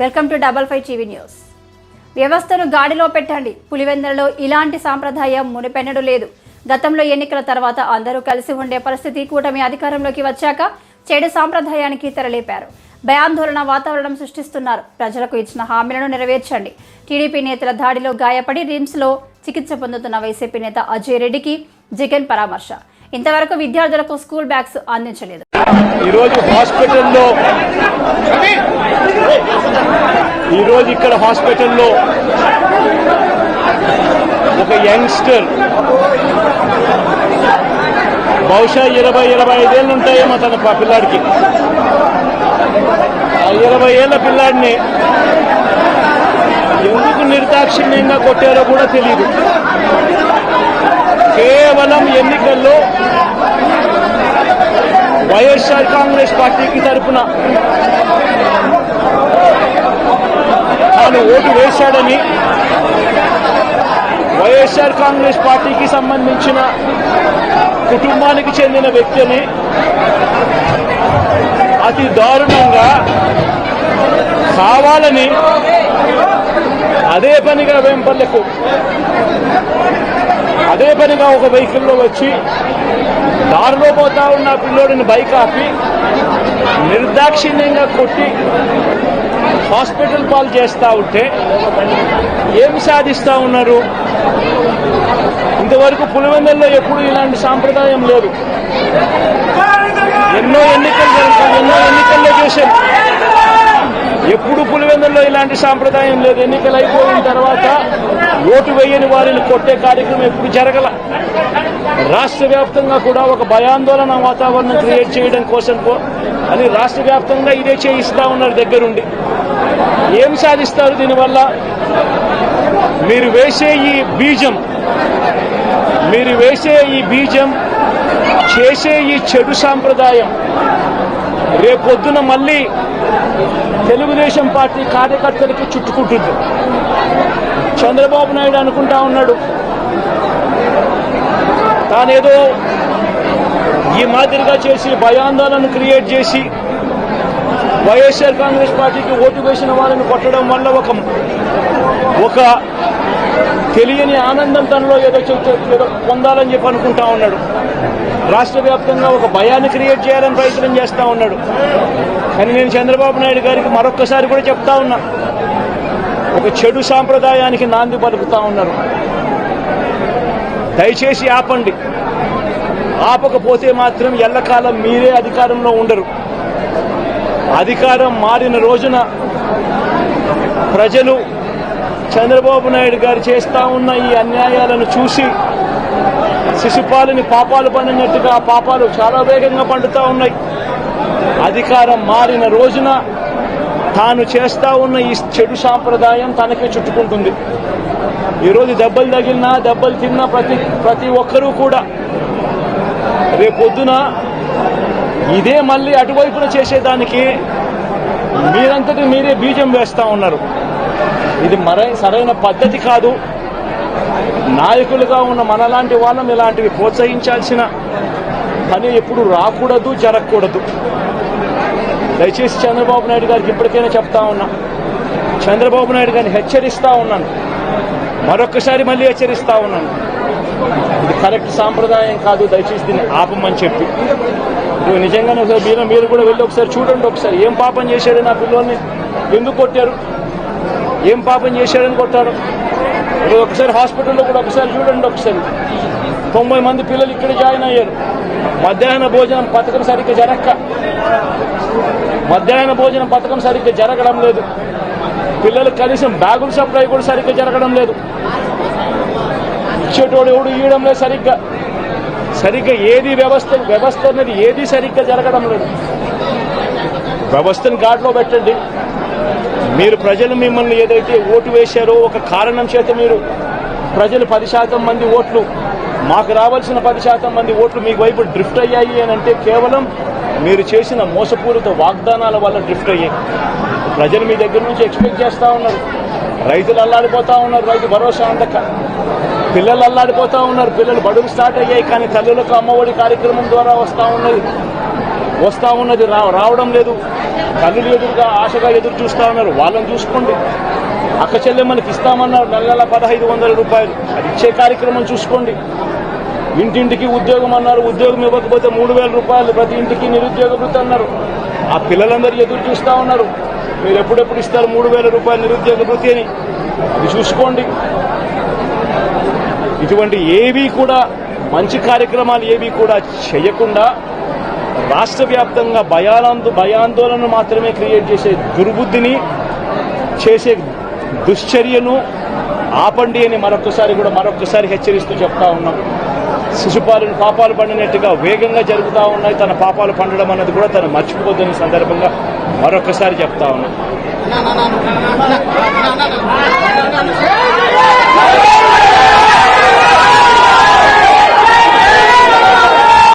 Welcome to double five TV news. వ్యవస్థను గాడిలో పెట్టండి. పులివెందులలో ఇలాంటి సాంప్రదాయం మునిపెన్నడు లేదు. గతంలో ఎన్నికల తర్వాత అందరూ కలిసి ఉండే పరిస్థితి కూటమి అధికారంలోకి వచ్చాక చెడు సాంప్రదాయానికి తెరలేపారు. భయాందోళన వాతావరణం సృష్టిస్తున్నారు. ప్రజలకు ఇచ్చిన హామీలను నెరవేర్చండి. టీడీపీ నేతల దాడిలో గాయపడి రిమ్స్లో చికిత్స పొందుతున్న వైసీపీ నేత అజయ్ రెడ్డికి జగన్ పరామర్శ. ఇంతవరకు విద్యార్థులకు స్కూల్ బ్యాగ్స్ అందించలేదు. ఈరోజు హాస్పిటల్లో ఈరోజు ఇక్కడ హాస్పిటల్లో ఒక యంగ్స్టర్. బహుశా ఇరవై ఇరవై ఐదేళ్ళు ఉంటాయేమో తన పిల్లాడికి. ఆ ఇరవై ఏళ్ళ పిల్లాడిని ఎందుకు నిర్దాక్షిణ్యంగా కొట్టారో కూడా తెలియదు కేవలం ఎన్నికల్లో వైఎస్ఆర్ కాంగ్రెస్ పార్టీకి తరపున తాను ఓటు వేశాడని వైఎస్ఆర్ కాంగ్రెస్ పార్టీకి సంబంధించిన కుటుంబానికి చెందిన వ్యక్తిని అతి దారుణంగా కావాలని అదే పనిగా వెంపర్లకు అదే పనిగా ఒక వెహికల్లో వచ్చి దారిలో పోతా ఉన్న పిల్లోడిని బైక్ ఆపి నిర్దాక్షిణ్యంగా కొట్టి హాస్పిటల్ పాలు చేస్తా ఉంటే ఏమి సాధిస్తా ఉన్నారు? ఇంతవరకు పులివెందుల్లో ఎప్పుడు ఇలాంటి సాంప్రదాయం లేదు. ఎన్నో ఎన్నికలు జరుగుతాయి ఎన్నో ఎన్నికల్లో చూశాం ఎప్పుడు పులివెందుల్లో ఇలాంటి సాంప్రదాయం లేదు. ఎన్నికలు అయిపోయిన తర్వాత ఓటు వేయని వారిని కొట్టే కార్యక్రమం ఎప్పుడు జరగల. రాష్ట్ర వ్యాప్తంగా కూడా ఒక భయాందోళన వాతావరణం క్రియేట్ చేయడం కోసం అని రాష్ట్ర వ్యాప్తంగా ఇదే చేయిస్తా ఉన్నారు దగ్గరుండి. ఏం సాధిస్తారు దీనివల్ల? మీరు వేసే ఈ బీజం మీరు వేసే ఈ బీజం చేసే ఈ చెడు సాంప్రదాయం రేపొద్దున మళ్ళీ తెలుగుదేశం పార్టీ కార్యకర్తలకి చుట్టుకుంటుంది. చంద్రబాబు నాయుడు అనుకుంటా ఉన్నాడు. తానేదో ఈ మాదిరిగా చేసి భయాందోళన క్రియేట్ చేసి వైఎస్ఆర్ కాంగ్రెస్ పార్టీకి ఓటు వేసిన వాళ్ళని కొట్టడం వల్ల ఒక ఒక తెలియని ఆనందం తనలో ఏదో ఏదో పొందాలని చెప్పి అనుకుంటా ఉన్నాడు. రాష్ట్ర వ్యాప్తంగా ఒక భయాన్ని క్రియేట్ చేయాలని ప్రయత్నం చేస్తా ఉన్నాడు. కానీ నేను చంద్రబాబు నాయుడు గారికి మరొక్కసారి కూడా చెప్తా ఉన్నా. ఒక చెడు సాంప్రదాయానికి నాంది పలుకుతా ఉన్నారు. దయచేసి ఆపండి. ఆపకపోతే మాత్రం ఎల్లకాలం మీరే అధికారంలో ఉండరు. అధికారం మారిన రోజున ప్రజలు చంద్రబాబు నాయుడు గారు చేస్తా ఉన్న ఈ అన్యాయాలను చూసి శిశుపాలని పాపాలు పండినట్టుగా ఆ పాపాలు చాలా వేగంగా పండుతా ఉన్నాయి. అధికారం మారిన రోజున తాను చేస్తా ఉన్న ఈ చెడు సాంప్రదాయం తనకే చుట్టుకుంటుంది. ఈరోజు దెబ్బలు తగిలినా దెబ్బలు తిన్నా ప్రతి ప్రతి ఒక్కరూ కూడా రేపొద్దున ఇదే మళ్ళీ అటువైపున చేసేదానికి మీరంతటి మీరే బీజం వేస్తా ఉన్నారు. ఇది మరై సరైన పద్ధతి కాదు. నాయకులుగా ఉన్న మనలాంటి వాళ్ళం ఇలాంటివి ప్రోత్సహించాల్సిన పని ఎప్పుడు రాకూడదు జరగకూడదు. దయచేసి చంద్రబాబు నాయుడు గారికి ఇప్పటికైనా చెప్తా ఉన్నా. చంద్రబాబు నాయుడు గారిని హెచ్చరిస్తా ఉన్నాను. మరొక్కసారి మళ్ళీ హెచ్చరిస్తా ఉన్నాను. ఇది కరెక్ట్ సాంప్రదాయం కాదు దయచేసి దీన్ని ఆపమని చెప్పి. ఇప్పుడు నిజంగానే ఒకసారి మీరు మీరు కూడా వెళ్ళి ఒకసారి చూడండి ఒకసారి. ఏం పాపం చేశాడు నా పిల్లల్ని ఎందుకు కొట్టారు? ఏం పాపం చేశాడని కొట్టారు? ఒకసారి హాస్పిటల్లో కూడా ఒకసారి చూడండి ఒకసారి. తొంభై మంది పిల్లలు ఇక్కడ జాయిన్ అయ్యారు. మధ్యాహ్న భోజనం పథకం సరిగ్గా జరక్క. మధ్యాహ్న భోజనం పథకం సరిగ్గా జరగడం లేదు. పిల్లలకు కనీసం బ్యాగుల సప్లై కూడా సరిగ్గా జరగడం లేదు. ఇచ్చేటోడు ఎవడు ఇవ్వడం లేదు సరిగ్గా. సరిగ్గా ఏది వ్యవస్థ వ్యవస్థ అనేది ఏది సరిగ్గా జరగడం లేదు. వ్యవస్థను గాడిలో పెట్టండి. మీరు ప్రజలు మిమ్మల్ని ఏదైతే ఓటు వేశారో ఒక కారణం చేత మీరు ప్రజలు పది శాతం మంది ఓట్లు మాకు రావాల్సిన పది శాతం మంది ఓట్లు మీకు వైపు డ్రిఫ్ట్ అయ్యాయి అని అంటే కేవలం మీరు చేసిన మోసపూరిత వాగ్దానాల వల్ల డ్రిఫ్ట్ అయ్యాయి. ప్రజలు మీ దగ్గర నుంచి ఎక్స్పెక్ట్ చేస్తూ ఉన్నారు. రైతులు అల్లాడిపోతూ ఉన్నారు రైతు భరోసా అందక. పిల్లలు అల్లాడిపోతూ ఉన్నారు పిల్లలు బడులు స్టార్ట్ అయ్యాయి కానీ తల్లులకు అమ్మఒడి కార్యక్రమం ద్వారా వస్తూ ఉన్నది వస్తా ఉన్నది రా- రావడం లేదు. తల్లులు ఎదురుగా ఆశగా ఎదురు చూస్తా ఉన్నారు. వాళ్ళని చూసుకోండి. అక్క చెల్లెమ్మలకి ఇస్తామన్నారు నెల నెల పదహైదు వందల రూపాయలు. అది ఇచ్చే కార్యక్రమం చూసుకోండి. ఇంటింటికి ఉద్యోగం అన్నారు ఉద్యోగం ఇవ్వకపోతే మూడు వేల రూపాయలు ప్రతి ఇంటికి నిరుద్యోగ వృత్తి అన్నారు. ఆ పిల్లలందరూ ఎదురు చూస్తూ ఉన్నారు. మీరు ఎప్పుడెప్పుడు ఇస్తారు మూడు వేల రూపాయలు నిరుద్యోగ వృత్తి అని? అది చూసుకోండి. ఇటువంటి ఏవి కూడా మంచి కార్యక్రమాలు ఏవి కూడా చేయకుండా రాష్ట్ర వ్యాప్తంగా భయాలందు భయాందోళన మాత్రమే క్రియేట్ చేసే దుర్బుద్ధిని చేసే దుశ్చర్యను ఆపండి అని మరొకసారి కూడా మరొకసారి హెచ్చరిస్తూ చెప్తా ఉన్నాం శిశుపాలను పాపాలు పండినట్టుగా వేగంగా జరుగుతూ ఉన్నాయి తన పాపాలు పండడం అన్నది కూడా తను మర్చిపోద్దని సందర్భంగా మరొకసారి చెప్తా ఉన్నాం